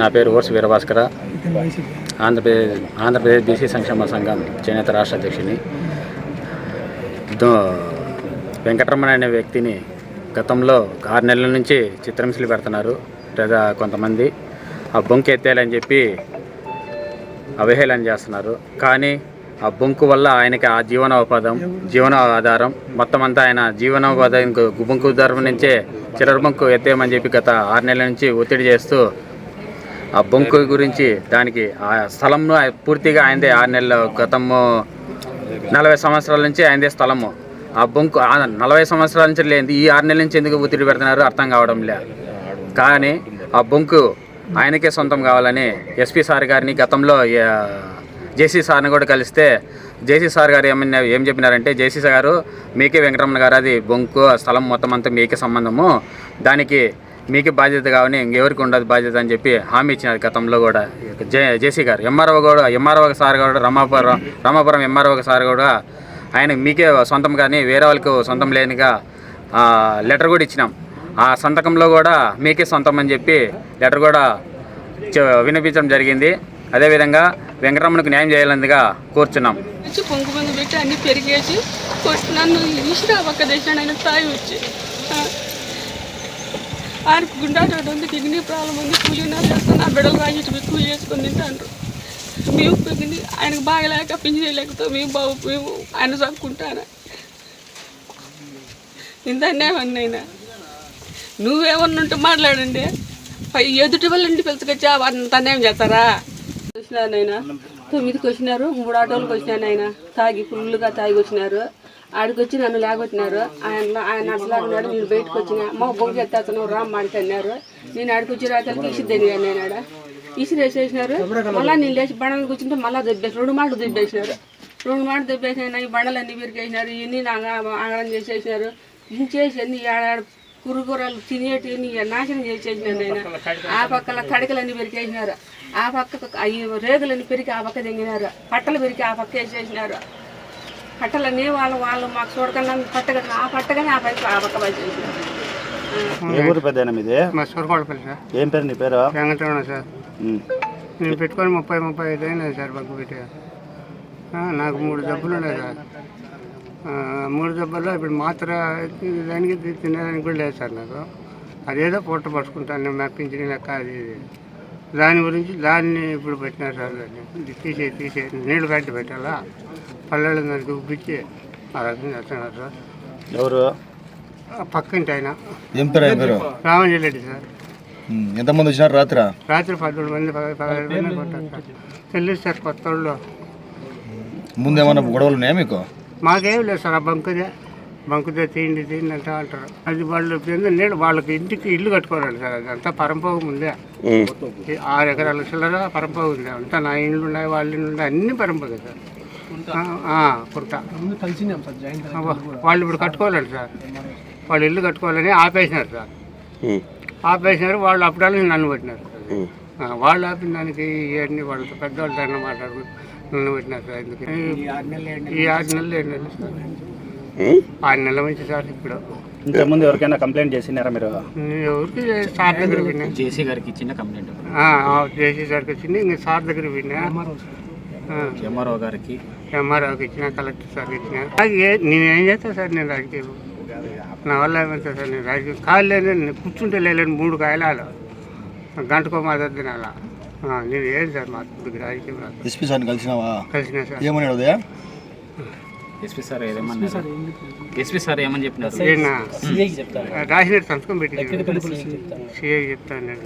నా పేరు ఓర్స్ వీరభాస్కర. ఆంధ్రప్రదేశ్ ఆంధ్రప్రదేశ్ బీసీ సంక్షేమ సంఘం చేనేత రాష్ట్ర అధ్యక్షుని. దో వెంకటరమణ అనే వ్యక్తిని గతంలో ఆరు నెలల నుంచి చిత్రంశీలు పెడుతున్నారు ప్రజా కొంతమంది. ఆ బొంకు ఎత్తేయాలని చెప్పి అవహేళన చేస్తున్నారు. కానీ ఆ బొంకు వల్ల ఆయనకి ఆ జీవనోపాధం జీవన ఆధారం మొత్తం అంతా ఆయన జీవనోపాధం బొంకు ధర్మం నుంచే చిల్లర బొంకు ఎత్తేయమని చెప్పి గత ఆరు నెలల నుంచి ఒత్తిడి చేస్తూ ఆ బొంకు గురించి దానికి ఆ స్థలంను పూర్తిగా ఆయనదే ఆరు నెలల గతము నలభై సంవత్సరాల నుంచి ఆయనదే స్థలము. ఆ బొంకు ఆ నలభై సంవత్సరాల నుంచి లేదు ఈ ఆరు నెలల నుంచి ఎందుకు ఒత్తిడి పెడుతున్నారు అర్థం కావడం లే. కానీ ఆ బొంకు ఆయనకే సొంతం కావాలని ఎస్పీ సార్ గారిని గతంలో జేసీ సార్ని కూడా కలిస్తే జేసీ సార్ గారు ఏమన్నా ఏం చెప్పినారంటే జేసీ సార్ గారు మీకే వెంకటరమణ గారు అది బొంకు ఆ స్థలం మొత్తం అంతా మీకే సంబంధము. దానికి మీకే బాధ్యత కావని ఇంకెవరికి ఉండదు బాధ్యత అని చెప్పి హామీ ఇచ్చినారు గతంలో కూడా. జే జేసీ గారు ఎంఆర్ఓ కూడా ఎంఆర్ఓ సార్ కూడా రమాపురం రామాపురం ఎంఆర్ఓ సార్ కూడా ఆయన మీకే సొంతం కానీ వేరే వాళ్ళకు సొంతం లేనిగా లెటర్ కూడా ఇచ్చినాం. ఆ సంతకంలో కూడా మీకే సొంతం అని చెప్పి లెటర్ కూడా వినిపించడం జరిగింది. అదేవిధంగా వెంకటరమణకు న్యాయం చేయాలందుగా కోరుచున్నాం. వచ్చి పొంగు పొంగు పెట్టి అన్ని పెరిగేసి నన్ను ఇసిరా పక్క దేశాన్ని ఆయన వచ్చి. ఆయనకు గుండా చోటు ఉంది కిడ్నీ ప్రాబ్లం ఉంది కూలీనా చేస్తాను ఆ బిడ్డలు రాసి ఎక్కువ చేసుకొని తింటాను మేము కిడ్నీ ఆయనకు బాగలేక పింఛన్ లేకపోతే మేము బాగు మేము ఆయన చదువుకుంటాను ఇంత అన్యాయం నువ్వేమన్నా ఉంటే మాట్లాడండి. పై ఎదుటి వాళ్ళండి పిలుచుకొచ్చా అంత అన్యాయం చేస్తారా వచ్చినారు నాయన తొమ్మిదికి వచ్చినారు మూడు ఆటోలకు వచ్చినాను ఆయన తాగి ఫుల్గా తాగి వచ్చినారు. ఆడికి వచ్చి నన్ను లేకొచ్చినారు ఆయన ఆయన అసలాడినాడు నేను బయటకు వచ్చిన అమ్మ బొగ్గు ఎత్తాను రామ్ మాడికి అన్నారు నేను ఆడికి వచ్చి రాతలకి ఇసిద్దని నేను ఆడ. ఇసిరేసేసినారు మళ్ళీ నేను లేచి బండలు కూర్చుంటే మళ్ళీ దెబ్బేసి రెండు మాటలు దెబ్బేసినారు. రెండు మాటలు దెబ్బేసినాయి ఈ బండలు అన్ని విరికేసినారు ఇవన్నీ ఆగడం చేసేసినారు. ఇంచేసి అన్ని ఆడ కురుకూరలు తినేటివి నాశనం చేసేసినారు నేను. ఆ పక్కల కడకలన్నీ పెరికేసినారు ఆ పక్క ఈ రేగులన్నీ పెరిగి ఆ పక్క తెంగినారు. పట్టలు పెరిగి ఆ పక్క వేసేసినారు. పట్టలన్నీ వాళ్ళు వాళ్ళు మాకు చూడకుండా పట్టగట్టిన ఆ పట్టగానే ఆ పక్క ఆ పక్క వేసేసినారు ఏ ఊరు పెద్ద మీది? మా సూరకోడపల్లి సార్. ఏం పేరు నీ పేరు? వెంకటరమణ సార్. ఉమ్. నేను పెట్టుకొని ముప్పై ముప్పై ఐదు అయినాయి సార్ బగ్గు పెట్టి ఆ, నాకు మూడు జబ్బులు ఉన్నాయి సార్. ఆ, మూడు జబ్బుల్లో ఇప్పుడు మాత్ర దానికి తి- తినేదానికి కూడా లేదు సార్ నాకు. అదేదో పొట్ట పట్టుకుంటాను నేను మెప్పించిన లెక్క అది ఇది. దాని గురించి దాన్ని ఇప్పుడు పెట్టినారు సార్ దాన్ని. ఇది తీసే తీసే నీళ్ళు కట్టి పెట్టాలా? పల్లెళ్ళ దానికి ఉబ్బిచ్చి ఆ రకంగా చేస్తున్నారు సార్. ఎవరు? ఆ పక్కింటి ఆయన. ఏం పేరు ఆయన పేరు? రామంజరెడ్డి సార్. ఉమ్, ఎంతమంది వచ్చినారు రాత్రి? రాత్రి పదమూడు మంది పద- పదహారు మంది కొట్టారు సార్. తెలియదు సార్ కొత్త వాళ్ళు ముందు ఏమైనా గొడవలు ఉన్నాయా మీకు? మాకేం లేదు సార్ ఆ బంకుదే. బంకుదే తీయండి తీయండి అంటా అంటారు అది వాళ్ళు ఏందో నీళ్ళు వాళ్ళకి ఇంటికి ఇల్లు కట్టుకోవాలి సార్. అది అంతా పరంపోగం ఉందే. ఈ ఆరు ఎకరాల చిల్లర పరంపోగం ఉంది. అంతా నా ఇండ్లు ఉన్నాయి వాళ్ళ ఇండ్లు ఉన్నాయి అన్ని పరంపోగే సార్. వాళ్ళు ఇప్పుడు కట్టుకోవాలండి సార్. వాళ్ళు ఇల్లు కట్టుకోవాలని ఆపేసినారు సార్. ఆపేసినారు వాళ్ళు అప్పుడల్లా నన్ను పెట్టినారు ఆ, వాళ్ళు ఆపిన దానికి ఇవన్నీ వాళ్ళతో పెద్దవాళ్ళతో అన్న మాట్లాడుకుని నన్ను పెట్టినారు సార్ ఎందుకు? ఈ ఆరు నెలలు ఏడు నెలలు సార్. ఆరు నెలల నుంచి సార్ ఇప్పుడు. ఇంతకుముందు ఎవరికైనా కంప్లైంట్ చేసినారా మీరు? ఎవరికి సార్ దగ్గర విన్నా జేసీ గారికి ఇచ్చిన కంప్లైంట్. జేసీ సార్కి వచ్చింది ఇంకా సార్ దగ్గర విన్నా ఎంఆర్ఓ గారికి. ఎంఆర్ఓకి ఇచ్చిన కలెక్టర్ సార్కి ఇచ్చిన. నేనేం చేస్తాను సార్ నేను రాజకీయం. నా వల్ల ఏమంటా సార్ నేను రాజకీయం. కాళ్ళు లేని నేను కూర్చుంటే లేని మూడు కాయలాలు. గంటకో మాత్రం తినాలా. నేను ఏం సార్ మా రాజకీయం ఎస్పీ సార్ని కలిసినావా? కలిసిన సార్. ఏమన్నాడు ఉదయ? ఎస్పీ సార్ ఏమన్నారు ఎస్పీ సార్ ఏమని చెప్పినారు? రాసినట్టు సంతకం పెట్టి సిఐ చెప్తాను